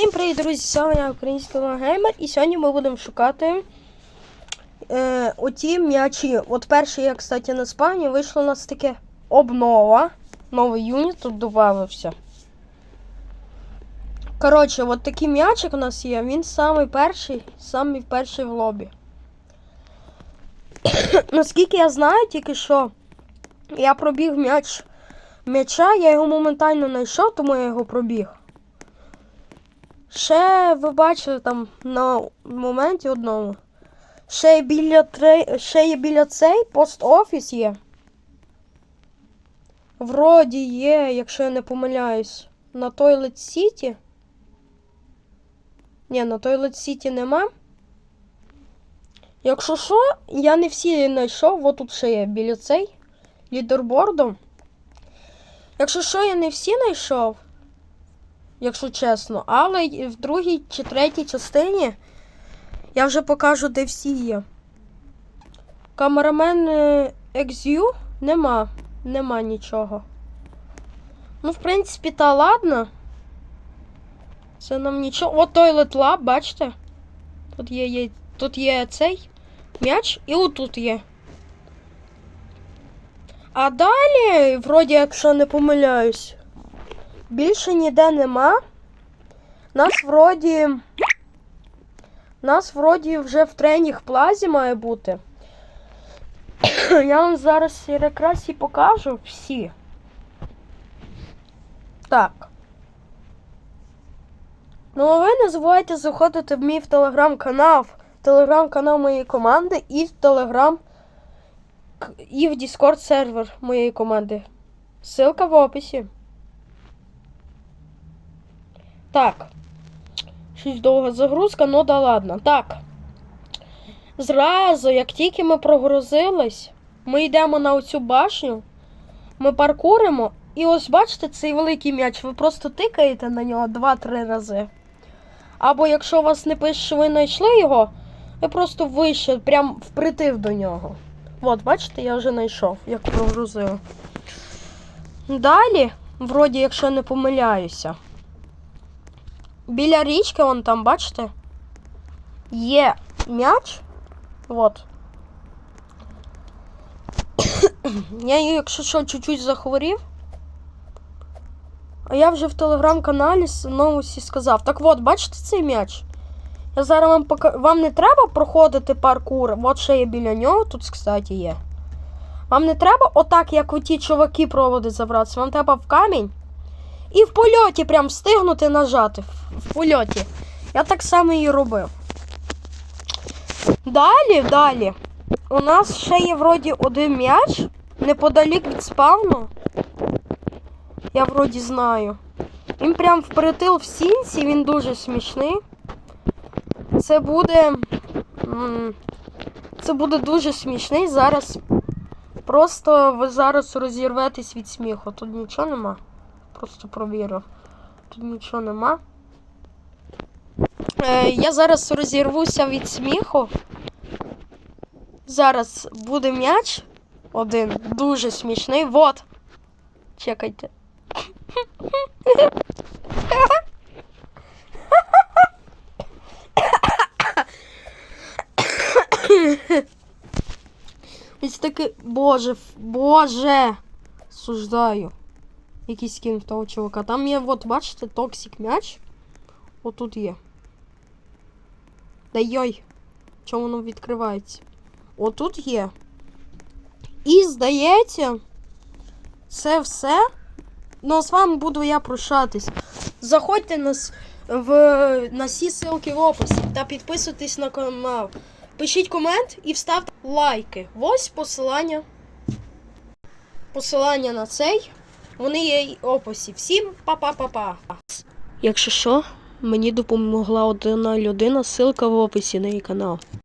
Всім привіт, друзі! Вами я український геймер. І сьогодні ми будемо шукати е, оті м'ячі. От перший, я, кстати, на спавні вийшло у нас таке обнова. Новий юніт тут додався. Коротше, от такий м'ячик у нас є. Він самий перший, самий перший в лобі. Наскільки я знаю, тільки що я пробіг м'яч м'яча, я його моментально знайшов, тому я його пробіг. Ще ви бачили там на моменті одному. Ще є біля три... ще є біля цей пост-офіс є. Вроді є, якщо я не помиляюсь, на Toilet City. Ні, на Toilet City нема. Якщо що, я не всі знайшов, от тут ще є біля цей лідерборду. Якщо що, я не всі знайшов якщо чесно. Але в другій чи третій частині я вже покажу, де всі є. Камерамен е, XU нема. Нема нічого. Ну, в принципі, та ладно. Це нам нічого. От Toilet Lab, бачите? Тут є, є, тут є цей м'яч і отут є. А далі, вроді, якщо не помиляюсь, більше ніде нема. Нас вроді. Нас вроді вже в тренінг плазі має бути. Я вам зараз якраз і покажу всі. Так. Ну, а ви не забувайте заходити в мій телеграм-канал, телеграм-канал моєї команди і в телеграм і в Discord сервер моєї команди. Ссылка в описі. Так. Щось довга загрузка, ну да ладно. Так. Зразу, як тільки ми прогрузились, ми йдемо на оцю башню, ми паркуримо, і ось бачите цей великий м'яч, ви просто тикаєте на нього 2-3 рази. Або якщо у вас не пише, що ви знайшли його, ви просто вище, прям впритив до нього. От, бачите, я вже знайшов, як прогрузив. Далі, вроді, якщо не помиляюся. Біля річки, вон там, бачите? Є м'яч. Вот. я, якщо що, чуть-чуть захворів. А я вже в телеграм-каналі новості сказав. Так от, бачите цей м'яч? Я зараз вам покажу. Вам не треба проходити паркур. От ще є біля нього, тут, кстати, є. Вам не треба отак, як оті чуваки проводять забратися. Вам треба в камінь. І в польоті прям встигнути нажати. В польоті. Я так само і робив. Далі, далі. У нас ще є вроді один м'яч неподалік від спавну. Я вроді знаю. Він прям впритил в сінці, він дуже смішний. Це буде. Це буде дуже смішний. Зараз. Просто ви зараз розірветесь від сміху. Тут нічого нема. Просто провірив. Тут нічого нема. Е, я зараз розірвуся від сміху. Зараз буде м'яч. Один дуже смішний. Вот. Чекайте. Ось таки. Боже, боже! Суждаю. Якийсь скін в того чувака. Там є, от, бачите, токсик м'яч. Отут є. Да йой. Чому воно відкривається? Отут є. І здається, це все. Ну, а з вами буду я прощатись. Заходьте нас в, на всі ссылки в описі та підписуйтесь на канал. Пишіть комент і вставте лайки. Ось посилання. Посилання на цей. Вони є описі. Всім па-па-па-па. Якщо що, мені допомогла одна людина, ссылка в описі на її канал.